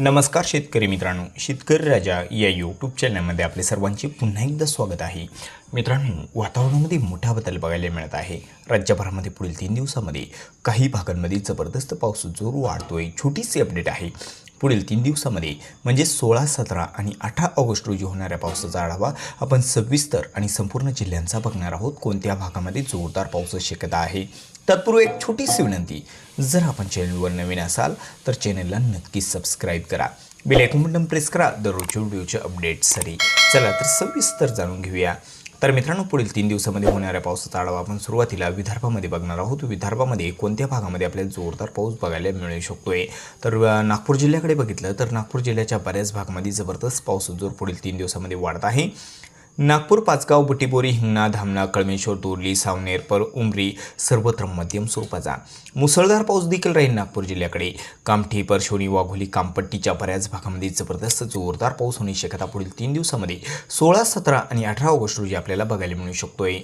नमस्कार शेतकरी मित्रांनो शेतकरी राजा या यूट्यूब चॅनलमध्ये आपले सर्वांचे पुन्हा एकदा स्वागत आहे. मित्रांनो वातावरणामध्ये मोठा बदल बघायला मिळत आहे. राज्यभरामध्ये पुढील तीन दिवसामध्ये काही भागांमध्ये जबरदस्त पाऊस जोर वाढतोय छोटीशी अपडेट आहे. पुढील तीन दिवसामध्ये म्हणजे सोळा सतरा आणि अठरा ऑगस्ट रोजी होणाऱ्या पावसाचा आढावा आपण सविस्तर आणि संपूर्ण जिल्ह्यांचा बघणार आहोत. कोणत्या भागामध्ये जोरदार पावसाची शक्यता आहे? तत्पूर्वी एक छोटीशी विनंती. जर आपण चॅनलवर नवीन असाल तर चॅनलला नक्की सबस्क्राईब करा. बेल आयकॉन बटन प्रेस करा. दररोजच्या व्हिडिओच्या अपडेट्ससाठी चला तर सविस्तर जाणून घेऊया. तर मित्रांनो पुढील तीन दिवसामध्ये होणाऱ्या पावसाचा आढावा आपण सुरुवातीला विदर्भामध्ये बघणार आहोत. विदर्भामध्ये कोणत्या भागामध्ये आपल्याला जोरदार पाऊस बघायला मिळू शकतोय? तर नागपूर जिल्ह्याकडे बघितलं तर नागपूर जिल्ह्याच्या बऱ्याच भागामध्ये जबरदस्त पाऊस जोर पुढील तीन दिवसामध्ये वाढत आहे. नागपूर पाचगाव बुटीबोरी हिंगणा धामणा कळमेश्वर दोरली सावनेर पर उमरी सर्वत्र मध्यम स्वरूपाचा. मुसळधार पाऊस देखील राहील नागपूर जिल्ह्याकडे. कामठी परशोणी वाघोली कामपट्टीच्या बऱ्याच भागामध्ये जबरदस्त जोरदार पाऊस होण्याची शक्यता पुढील तीन दिवसामध्ये सोळा सतरा आणि अठरा ऑगस्ट रोजी आपल्याला बघायला मिळू शकतोय.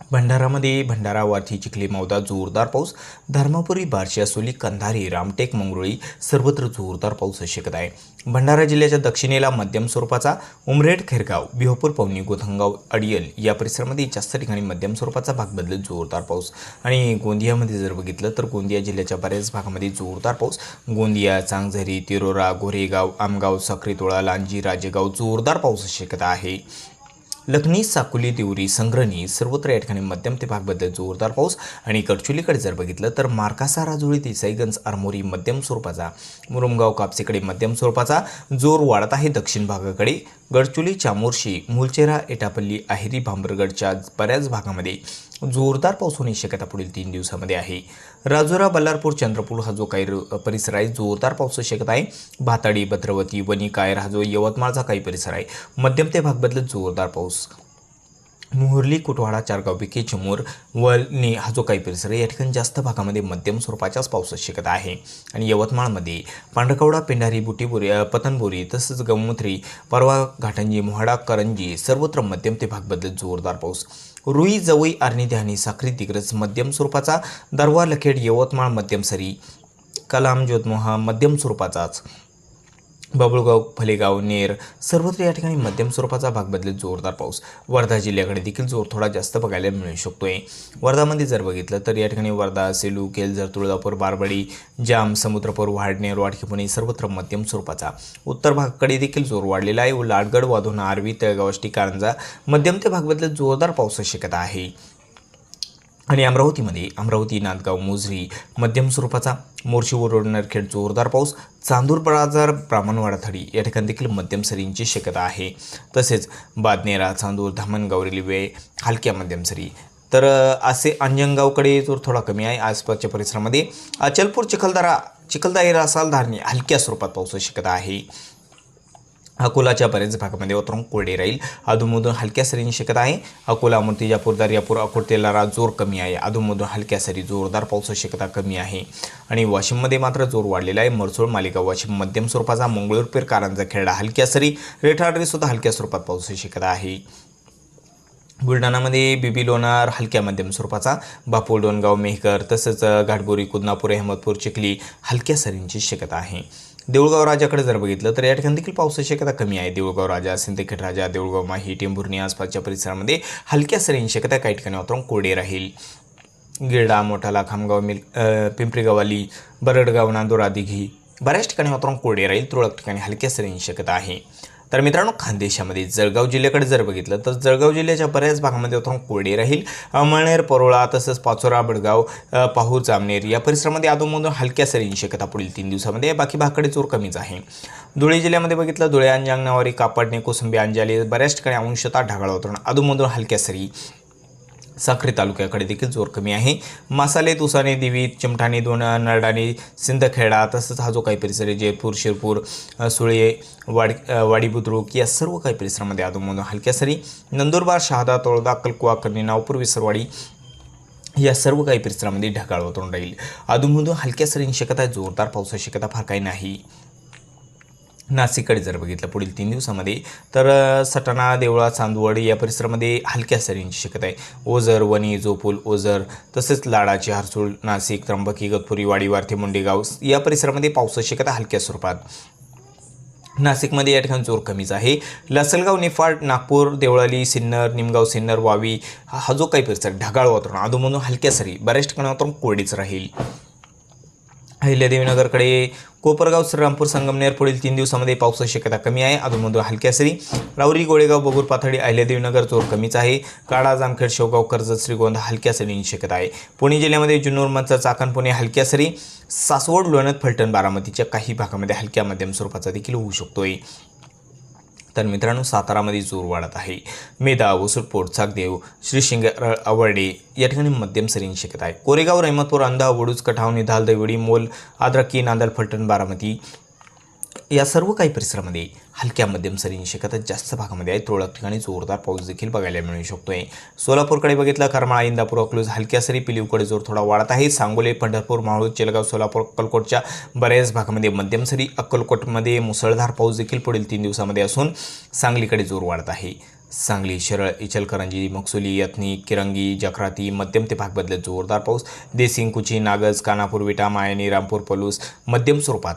भंडारामध्ये भंडारा वार्थी चिखली मौदा जोरदार पाऊस धर्मापुरी बार्शी असोली कंधारी रामटेक मंगरुळी सर्वत्र जोरदार पाऊस शक्यता आहे. भंडारा जिल्ह्याच्या दक्षिणेला मध्यम स्वरूपाचा उमरेड खेरगाव बिहोपूर पवनी गोधंगाव अडियल या परिसरामध्ये जास्त ठिकाणी मध्यम स्वरूपाचा भाग बदलत जोरदार पाऊस. आणि गोंदियामध्ये जर बघितलं तर गोंदिया जिल्ह्याच्या बऱ्याच भागामध्ये जोरदार पाऊस. गोंदिया चांगझरी तिरोरा गोरेगाव आमगाव साखरीतोळा लांजी राजेगाव जोरदार पाऊस शक्यता आहे. लखनी साकुली देवरी संग्रहणी सर्वत्र या ठिकाणी मध्यम ते भागबद्दल जोरदार पाऊस आणि गडचुलीकडे जर बघितलं तर मार्कासा राजुळी देसाईगंज आरमोरी मध्यम स्वरूपाचा मुरुमगाव कापसेकडे मध्यम स्वरूपाचा जोर वाढत आहे दक्षिण भागाकडे गडचुली चामोर्शी मुलचेरा एटापल्ली आहिरी भांबरगडच्या बऱ्याच भागामध्ये जोरदार पाऊस होण्याची शक्यता पुढील तीन दिवसामध्ये आहे. राजुरा बल्लारपूर चंद्रपूर हा जो काही र- परिसर आहे जोरदार पावसाची शक्यता आहे. भाताडी भद्रवती वणी कायर हा जो यवतमाळचा काही परिसर आहे. मध्यम ते भाग बदलत जोरदार पाऊस मोहर्ली कुटवाडा चारगाव विखे चिमूर वलनी हा जो काही परिसर या ठिकाणी जास्त भागामध्ये मध्यम स्वरूपाच्याच पावसाची शक्यता आहे. आणि यवतमाळमध्ये पांढरकवडा पेंढारी बुटीबोरी पतनबोरी तसंच गौमुत्री परवा घाटंजी मोहाडा करंजी सर्वत्र मध्यम ते भाग बदलत जोरदार पाऊस. रुई जवई आर्णी ध्यानी साखरी दिग्रज मध्यम स्वरूपाचा दरवा लखेड यवतमाळ मध्यम सरी कलाम ज्योतमोहा मध्यम स्वरूपाचाच. बबळगाव फलेगाव नेर सर्वत्र या ठिकाणी मध्यम स्वरूपाचा भाग बदलत जोरदार पाऊस. वर्धा जिल्ह्याकडे देखील जोर थोडा जास्त बघायला मिळू शकतो आहे वर्धामध्ये जर बघितलं तर या ठिकाणी वर्धा सेलू केलझर तुळजापूर बारबडी जाम समुद्रपूर वाढणेर वाडकीपुणे सर्वत्र मध्यम स्वरूपाचा. उत्तर भागाकडे देखील जोर वाढलेला आहे. व लाडगड वाधोना आरवी तळगावष्टी कारंजा मध्यम ते भाग बदलत जोरदार पावसाची शक्यता आहे. आणि अमरावतीमध्ये अमरावती नांदगाव मोझरी मध्यम स्वरूपाचा मोर्शी रोड नरखेड जोरदार पाऊस. चांदूर बाजार ब्राह्मणवाडा थडी. या ठिकाणी देखील मध्यम सरींची शक्यता आहे. तसेच बादनेरा चांदूर धामणगाव रेल्वे हलक्या मध्यम सरी. तर असे अंजनगावकडे जोर थोडा कमी आहे. आसपासच्या परिसरामध्ये अचलपूर चिखलदरा चिखलदारी रासालधारणी हलक्या स्वरूपात पावसाची शक्यता आहे. अकोलाच्या बऱ्याच भागामध्ये वातावरण कोरडे राहील. अधूनमधून हलक्या सरींची शक्यता आहे. अकोला मूर्तिजापूर दर्यापूर अकोटेलारा जोर कमी आहे. अधूनमधून हलक्या सरी जोरदार पावसाची शक्यता कमी आहे. आणि वाशिममध्ये मात्र जोर वाढलेला आहे. मरसोळ मालेगाव वाशिम मध्यम स्वरूपाचा मंगळूरपेर कारंजा खेळला हलक्या सरी रेठाडरी सुद्धा हलक्या स्वरूपात पावसाची शक्यता आहे. बुलढाणामध्ये बीबी लोणार हलक्या मध्यम स्वरूपाचा बापूर डोनगाव मेहकर तसंच घाटबोरी कुदनापूर अहमदपूर चिखली हलक्या सरींची शक्यता आहे. देऊळगाव राजाकडे जर बघितलं तर या ठिकाणी देखील पावसाची शक्यता कमी आहे. देऊळगाव राजा सिंदखेड राजा देऊळगाव माही टेंभुर्णी आसपासच्या परिसरामध्ये हलक्या सरींची शक्यता काही ठिकाणी वातावरण कोरडे राहील. गिरडा मोठाला खामगाव मिल पिंपरीगावाली पिंपरी बरडगाव नांदोरा दिघी बऱ्याच ठिकाणी वातावरण कोरडे राहील. तुरळक ठिकाणी हलक्या सरींची शक्यता आहे. तर मित्रांनो खानदेशामध्ये जळगाव जिल्ह्याकडे जर बघितलं तर जळगाव जिल्ह्याच्या बऱ्याच भागामध्ये वातावरण कोरडे राहील. अमळनेर परोळा तसंच पाचोरा बडगाव पाहूर जामनेर या परिसरामध्ये अधूनमधून हलक्या सरींची शक्यता पुढील तीन दिवसामध्ये. बाकी भागाकडे जोर कमीच आहे. धुळे जिल्ह्यामध्ये बघितलं धुळे अंजांगणावारी कापडणे कोसंबी अंजाली बऱ्याच ठिकाणी अंशता ढगाळ वातावरण. अधूनमधून हलक्या सरी. साखरी तालुक्याकडे देखील जोर कमी आहे. मासाले तुसाने दिवी चिमठाणे दोन नरडाणे सिंदखेडा तसंच हा जो काही परिसर आहे जयपूर शिरपूर सुळे वाड वाडी बुद्रुक या सर्व काही परिसरामध्ये अधूनमधून हलक्या सरी नंदुरबार शहादा तोळदा अक्कलकुवा कर्णी नावपूर विसरवाडी या सर्व काही परिसरामध्ये ढगाळ वातावरण राहील. अधूनमधून हलक्या सरींची शक्यता आहे जोरदार पावसाची शक्यता फार काही नाही. नाशिककडे जर बघितलं पुढील तीन दिवसामध्ये तर सटाणा देवळा चांदवड या परिसरामध्ये हलक्या सरींची शक्यता आहे. ओझर वणी जोपूल ओझर तसेच लाडाची हरसूळ नाशिक त्र्यंबकी गतपुरी वाडीवारथे मुंडेगाव या परिसरामध्ये पावसाची शक्यता हलक्या स्वरूपात. नाशिकमध्ये या ठिकाणी जोर कमीच आहे. लसलगाव निफाड नागपूर देवळाली सिन्नर निमगाव सिन्नर वावी हा हा जो काही परिसर ढगाळ वातावरण अधूनमधून हलक्या सरी बऱ्याच ठिकाणी वातावरण कोरडीच राहील. अहिल्यादेवीनगरकडे कोपरगाव श्रीरामपूर संगमनेर पुढील तीन दिवसामध्ये पावसाची शक्यता कमी आहे. अधूनमधून हलक्या सरी राऊरी गोळेगाव बगूर पाथर्डी अहिल्यादेवीनगर जोर कमीच आहे. काळा जामखेड शेवगाव कर्जत श्रीगोंदा हलक्या सरींची शक्यता आहे. पुणे जिल्ह्यामध्ये जुन्नर मंचा चाकण पुणे हलक्या सरी सासवड लोणत फलटण बारामतीच्या काही भागामध्ये हलक्या मध्यम स्वरूपाचा देखील होऊ शकतोय. तर मित्रांनो सातारामध्ये जोर वाढत आहे. मेधा वसुलपोट चाकदेव श्रीशिंग आवर्डे या ठिकाणी मध्यम सरींनी शिकत आहे. कोरेगाव रहमतपूर अंधा वडूज कठाव निधाल दैवडी मोल आद्रकी नांदल फलटण बारामती या सर्व काही परिसरामध्ये हलक्या मध्यम सरींची शक्यता जास्त भागामध्ये आहे. तुरळक ठिकाणी जोरदार पाऊस देखील बघायला मिळू शकतोय. सोलापूरकडे बघितलं करमाळा इंदापूर अकलूज हलक्या सरी पिलीवकडे जोर थोडा वाढत आहे. सांगोले पंढरपूर माळूद चेलगाव सोलापूर अक्कलकोटच्या बऱ्याच भागामध्ये मध्यम सरी अक्कलकोटमध्ये मुसळधार पाऊस देखील पुढील तीन दिवसामध्ये असून सांगलीकडे जोर वाढत आहे. सांगली शरळ इचलकरंजी मकसुली यत्नी किरंगी जखराती मध्यम ते भाग बदलत जोरदार पाऊस. देसिंग कुची नागज कानापूर विटा मायनी रामपूर पलूस मध्यम स्वरूपात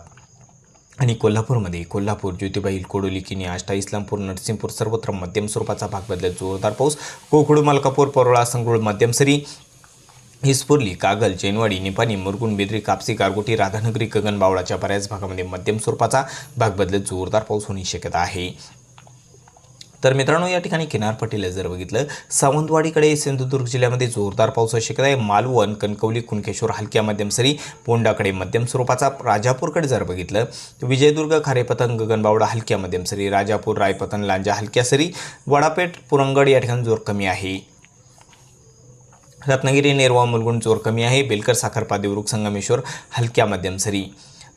आणि कोल्हापूरमध्ये कोल्हापूर ज्योतिबाई कोडोली किनी आष्टा इस्लामपूर नरसिंहपूर सर्वत्र मध्यम स्वरूपाचा भाग बदलत जोरदार पाऊस. कोकडू मलकापूर परोळा संगरुळ मध्यम सरी हिसपुर्ली कागल चेनवाडी निपाणी मुरगुण बेदरी कापसी गारगोटी राधानगरी गगनबावळाच्या बऱ्याच भागामध्ये मध्यम स्वरूपाचा भाग बदलत जोरदार पाऊस होण्याची शक्यता आहे. तर मित्रांनो या ठिकाणी किनारपट्टीला जर बघितलं सावंतवाडीकडे सिंधुदुर्ग जिल्ह्यामध्ये जोरदार पावसाची शक्यता आहे. मालवण कणकवली कुणकेश्वर हलक्या मध्यम सरी पोंडाकडे मध्यम स्वरूपाचा राजापूरकडे जर बघितलं तर विजयदुर्ग खारेपतन गगनबावडा हलक्या मध्यम सरी राजापूर रायपतन लांजा हलक्या सरी वडापेठ पुरंगड या ठिकाणी जोर कमी आहे. रत्नागिरी नेरवा मुलगुण जोर कमी आहे. बेलकर साखरपा देवरुख संगमेश्वर हलक्या मध्यम सरी.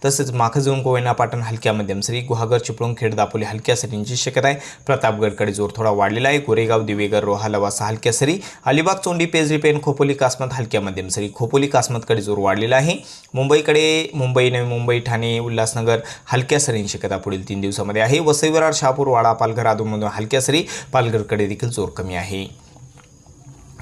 तसेच माखजून कोयना पाटण हलक्या मध्यम सरी गुहागर चिपळूण खेड दापोली हलक्या सरींची शक्यता आहे. प्रतापगडकडे जोर थोडा वाढलेला आहे. गोरेगाव दिवेगर रोहा लवासा हलक्या सरी अलिबाग चोंडी पेजरी पेन खोपोली कासमत हलक्या मध्यम सरी. खोपोली कासमतकडे जोर वाढलेला आहे. मुंबईकडे मुंबई नवी मुंबई ठाणे उल्हासनगर हलक्या सरींची शक्यता पुढील तीन दिवसामध्ये आहे. वसई विरार शहापूर वाडा पालघर अधूनमधून हलक्या सरी पालघरकडे देखील जोर कमी आहे.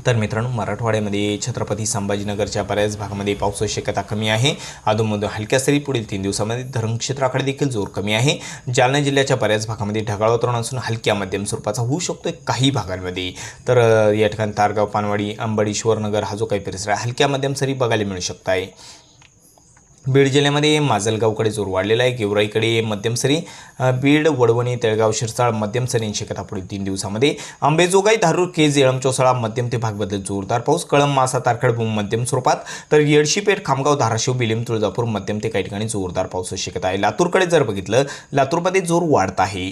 तर मित्रांनो मराठवाड्यामध्ये छत्रपती संभाजीनगरच्या बऱ्याच भागामध्ये पावसाची शक्यता कमी आहे. अधूनमधून हलक्या सरी पुढील तीन दिवसामध्ये धरणक्षेत्राकडे देखील जोर कमी आहे. जालना जिल्ह्याच्या बऱ्याच भागामध्ये ढगाळ वातावरण असून हलक्या मध्यम स्वरूपाचा होऊ शकतो काही भागांमध्ये. तर या ठिकाणी तारगाव पानवाडी अंबाडी शिवरनगर हा जो काही परिसर आहे हलक्या मध्यम सरी बघायला मिळू शकत आहे बीड जिल्ह्यामध्ये माजलगावकडे जोर वाढलेला आहे. गेवराईकडे मध्यम सरी बीड वडवणी तळगाव शिरसाळ मध्यम सरींची शक्यता पुढील तीन दिवसामध्ये. अंबेजोगाई धारूर केज येळम चौसाळा मध्यम ते भागबद्दल जोरदार पाऊस. कळम मासा तारखड भूम मध्यम स्वरूपात. तर येडशीपेठ खामगाव धाराशिव बिलिम तुळजापूर मध्यम ते काही ठिकाणी जोरदार पाऊस शक्यता आहे. लातूरकडे जर बघितलं लातूरमध्ये जोर वाढत आहे.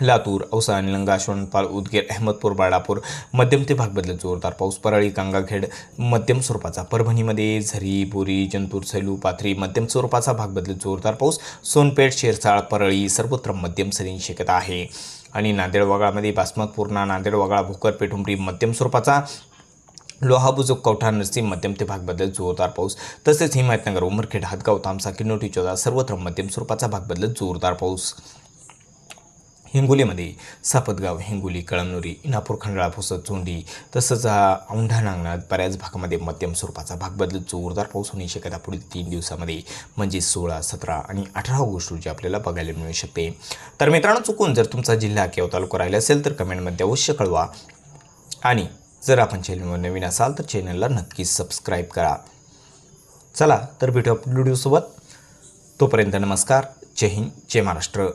लातूर औसा निलंगा शोणपाल उदगीर अहमदपूर बाळापूर मध्यम ते भाग बदलत जोरदार पाऊस परळी गंगाखेड मध्यम स्वरूपाचा परभणीमध्ये झरी बोरी जंतूर सैलू पाथरी मध्यम स्वरूपाचा भाग बदलत जोरदार पाऊस सोनपेठ शिरसाळ परळी सर्वत्र मध्यम सरींची शक्यता आहे. आणि नांदेड वगाळामध्ये बासमत पूर्णा नांदेड वगाळा भोकर पेठुंबरी मध्यम स्वरूपाचा लोहाबुजुक कवठा नरसिंह मध्यम ते भाग बदलत जोरदार पाऊस. तसेच हिमायतनगर उमरखेड हातगाव तामसा किन्नोटी चौदा सर्वत्र मध्यम स्वरूपाचा भाग बदलत जोरदार पाऊस. हिंगोलीमध्ये सापतगाव हिंगोली कळमनुरी इनापूर खंडाळा पुसद चोंडी तसंच औंढा नांगणात बऱ्याच भागामध्ये मध्यम स्वरूपाचा भाग बदलत जोरदार पाऊस होण्याची शक्यता पुढील तीन दिवसामध्ये म्हणजे सोळा सतरा आणि अठरा ऑगस्ट रोजी आपल्याला बघायला मिळू शकते. तर मित्रांनो चुकून जर तुमचा जिल्हा किंवा तालुका राहिला असेल तर कमेंटमध्ये अवश्य कळवा. आणि जर आपण चॅनलवर नवीन असाल तर चॅनलला नक्कीच सबस्क्राईब करा. चला तर भेटू व्हिडिओसोबत तोपर्यंत नमस्कार. जय हिंद जय महाराष्ट्र.